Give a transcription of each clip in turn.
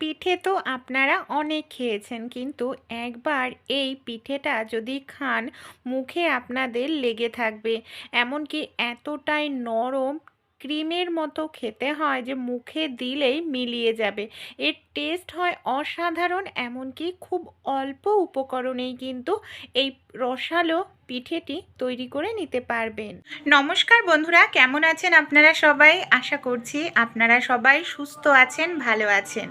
পিঠে তো আপনারা অনেক খেয়েছেন, কিন্তু একবার এই পিঠেটা যদি খান, মুখে আপনাদের লেগে থাকবে। এমনকি এতটাই নরম ক্রিমের মতো খেতে হয় যে মুখে দিলেই মিলিয়ে যাবে। এর টেস্ট হয় অসাধারণ, এমনকি খুব অল্প উপকরণেই কিন্তু এই রসালো পিঠেটি তৈরি করে নিতে পারবেন। নমস্কার বন্ধুরা, কেমন আছেন আপনারা সবাই? আশা করছি আপনারা সবাই সুস্থ আছেন, ভালো আছেন।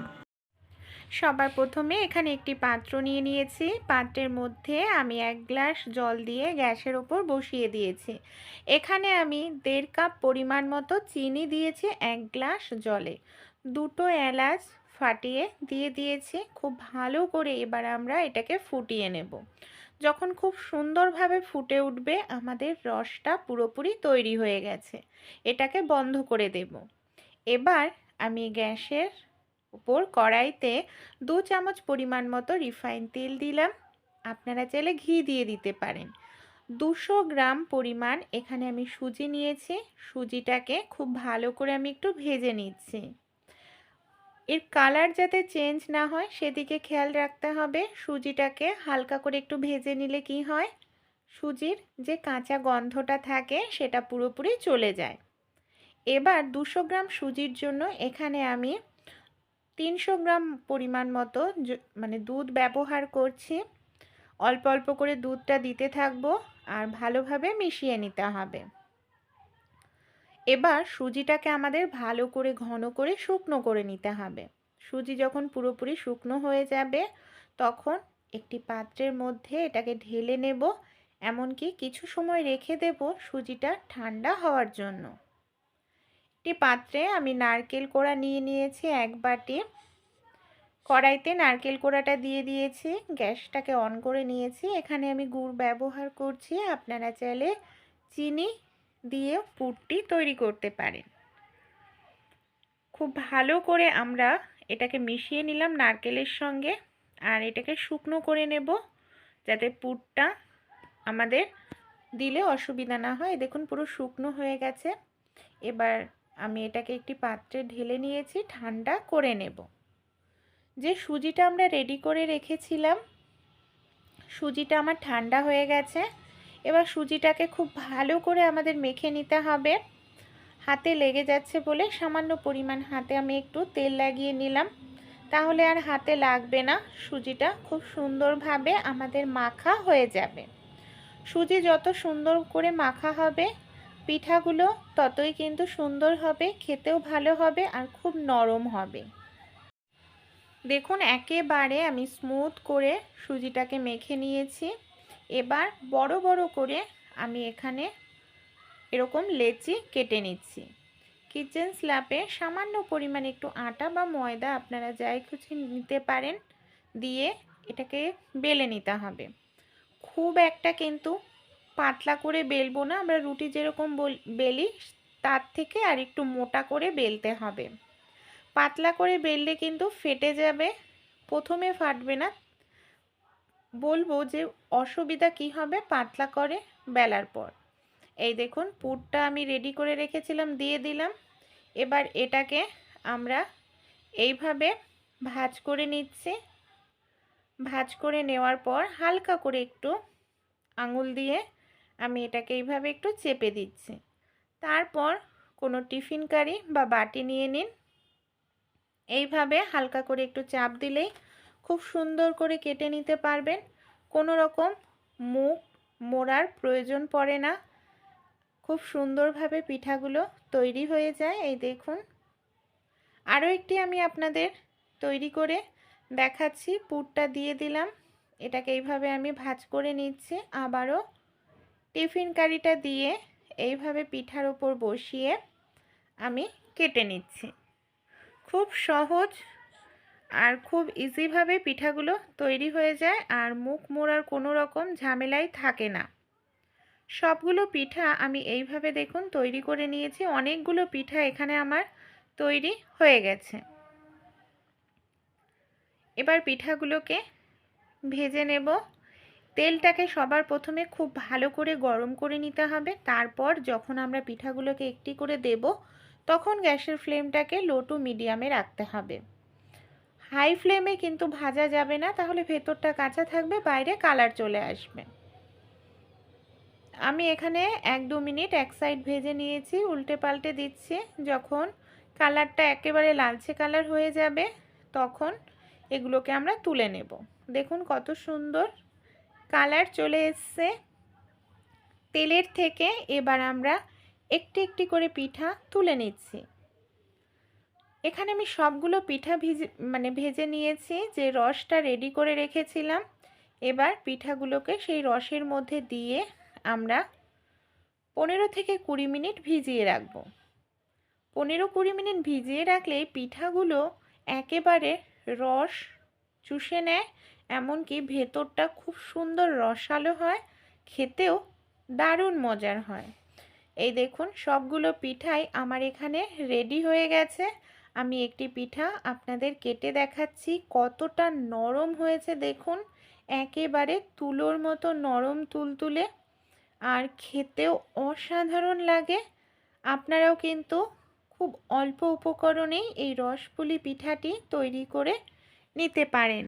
সবার প্রথমে এখানে একটি পাত্র নিয়ে নিয়েছি। পাত্রের মধ্যে আমি এক গ্লাস জল দিয়ে গ্যাসের ওপর বসিয়ে দিয়েছি। এখানে আমি দেড় কাপ পরিমাণ মতো চিনি দিয়েছি এক গ্লাস জলে। দুটো এলাচ ফাটিয়ে দিয়ে দিয়েছি। খুব ভালো করে এবার আমরা এটাকে ফুটিয়ে নেব। যখন খুব সুন্দরভাবে ফুটে উঠবে, আমাদের রসটা পুরোপুরি তৈরি হয়ে গেছে। এটাকে বন্ধ করে দেব। এবার আমি গ্যাসের উপর কড়াইতে দু চামচ পরিমাণ মতো রিফাইন তেল দিলাম। আপনারা চাইলে ঘি দিয়ে দিতে পারেন। দুশো গ্রাম পরিমাণ এখানে আমি সুজি নিয়েছি। সুজিটাকে খুব ভালো করে আমি একটু ভেজে নিচ্ছি। এর কালার যাতে চেঞ্জ না হয় সেদিকে খেয়াল রাখতে হবে। সুজিটাকে হালকা করে একটু ভেজে নিলে কি হয়? সুজির যে কাঁচা গন্ধটা থাকে সেটা পুরোপুরি চলে যায়। এবার দুশো গ্রাম সুজির জন্য এখানে আমি তিনশো গ্রাম পরিমাণ মতো মানে দুধ ব্যবহার করছি। অল্প অল্প করে দুধটা দিতে থাকব আর ভালোভাবে মিশিয়ে নিতে হবে। এবার সুজিটাকে আমাদের ভালো করে, ঘন করে শুকনো করে নিতে হবে। সুজি যখন পুরোপুরি শুকনো হয়ে যাবে, তখন একটি পাত্রের মধ্যে এটাকে ঢেলে নেব। এমনকি কিছু সময় রেখে দেব সুজিটা ঠান্ডা হওয়ার জন্য। একটি পাত্রে আমি নারকেল কোড়া নিয়ে নিয়েছি এক বাটি। কড়াইতে নারকেল কোড়াটা দিয়ে দিয়েছি। গ্যাসটাকে অন করে নিয়েছি। এখানে আমি গুড় ব্যবহার করছি। আপনারা চাইলে চিনি দিয়ে পুরটি তৈরি করতে পারেন। খুব ভালো করে আমরা এটাকে মিশিয়ে নিলাম নারকেলের সঙ্গে আর এটাকে শুকনো করে নেব যাতে পুরটা আমাদের দিলে অসুবিধা না হয়। দেখুন পুরো শুকনো হয়ে গেছে। এবার আমি এটাকে একটি পাত্রে ঢেলে নিয়েছি, ঠান্ডা করে নেব। যে সুজিটা আমরা রেডি করে রেখেছিলাম, সুজিটা আমার ঠান্ডা হয়ে গেছে। এবার সুজিটাকে খুব ভালো করে আমাদের মেখে নিতে হবে। হাতে লেগে যাচ্ছে বলে সামান্য পরিমাণ হাতে আমি একটু তেল লাগিয়ে নিলাম। তাহলে আর হাতে লাগবে না, সুজিটা খুব সুন্দরভাবে আমাদের মাখা হয়ে যাবে। সুজি যত সুন্দর করে মাখা হবে পিঠাগুলো ততই কিন্তু সুন্দর হবে, খেতেও ভালো হবে আর খুব নরম হবে। দেখুন, একেবারে আমি স্মুথ করে সুজিটাকে মেখে নিয়েছি। এবার বড় বড় করে আমি এখানে এরকম লেচি কেটে নিচ্ছি। কিচেন স্ল্যাপে সামান্য পরিমাণ একটু আটা বা ময়দা আপনারা যাই খুশি নিতে পারেন, দিয়ে এটাকে বেলে নিতে হবে। খুব একটা কিন্তু পাতলা করে বেলবো না, আমরা রুটি যেরকম বেলি তার থেকে আর একটু মোটা করে বেলতে হবে। পাতলা করে বেললে কিন্তু ফেটে যাবে, প্রথমে ফাটবে না। বলব যে অসুবিধা কি হবে পাতলা করে বেলার পর। এই দেখুন পুরটা আমি রেডি করে রেখেছিলাম, দিয়ে দিলাম। এবার এটাকে আমরা এইভাবে ভাজ করে নিচ্ছি। ভাজ করে নেওয়ার পর হালকা করে একটু আঙুল দিয়ে আমি এটাকে এইভাবে একটু চেপে দিচ্ছি। তারপর কোনো টিফিন কারি বা বাটি নিয়ে নিন। এইভাবে হালকা করে একটু চাপ দিলেই খুব সুন্দর করে কেটে নিতে পারবেন। কোনো রকম মুখ মোড়ার প্রয়োজন পড়ে না। খুব সুন্দরভাবে পিঠাগুলো তৈরি হয়ে যায়, এই দেখুন। আরও একটি আমি আপনাদের তৈরি করে দেখাচ্ছি, পুরটা দিয়ে দিলাম। এটাকে এইভাবে আমি ভাজ করে নিচ্ছি, আবারও টিফিন কারিটা দিয়ে এইভাবে পিঠার ওপর বসিয়ে আমি কেটে নিচ্ছি। খুব সহজ আর খুব ইজিভাবে পিঠাগুলো তৈরি হয়ে যায় আর মুখ মোড়ার কোনো রকম ঝামেলাই থাকে না। সবগুলো পিঠা আমি এইভাবে দেখুন তৈরি করে নিয়েছি, অনেকগুলো পিঠা এখানে আমার তৈরি হয়ে গেছে। এবার পিঠাগুলোকে ভেজে নেব। তেলটাকে সবার প্রথমে খুব ভালো করে গরম করে নিতে হবে। তারপর যখন আমরা পিঠাগুলোকে একটি করে দেব, তখন গ্যাসের ফ্লেমটাকে লো টু মিডিয়ামে রাখতে হবে। হাই ফ্লেমে কিন্তু ভাজা যাবে না, তাহলে ভেতরটা কাঁচা থাকবে, বাইরে কালার চলে আসবে। আমি এখানে এক দু মিনিট এক সাইড ভেজে নিয়েছি, উল্টে পাল্টে দিচ্ছি। যখন কালারটা একেবারে লালচে কালার হয়ে যাবে, তখন এগুলোকে আমরা তুলে নেব। দেখুন কত সুন্দর কালার চলে এসছে। তেলের থেকে এবার আমরা একটি একটি করে পিঠা তুলে নিচ্ছি। এখানে আমি সবগুলো পিঠা ভিজে মানে ভেজে নিয়েছি, যে রসটা রেডি করে রেখেছিলাম। এবার পিঠাগুলোকে সেই রসের মধ্যে দিয়ে আমরা পনেরো থেকে কুড়ি মিনিট ভিজিয়ে রাখব। পনেরো কুড়ি মিনিট ভিজিয়ে রাখলেই পিঠাগুলো একেবারে রস চুষে নেয় এমনকি ভেতরটা খুব সুন্দর রসালো হয়, খেতেও দারুণ মজার হয়। এই দেখুন, সবগুলো পিঠাই আমার এখানে রেডি হয়ে গেছে। আমি একটি পিঠা আপনাদের কেটে দেখাচ্ছি, কতটা নরম হয়েছে দেখুন, একেবারে তুলোর মতো নরম তুলতুলে। আর খেতেও অসাধারণ লাগে। আপনারাও কিন্তু খুব অল্প উপকরণেই এই রসপুলি পিঠাটি তৈরি করে নিতে পারেন।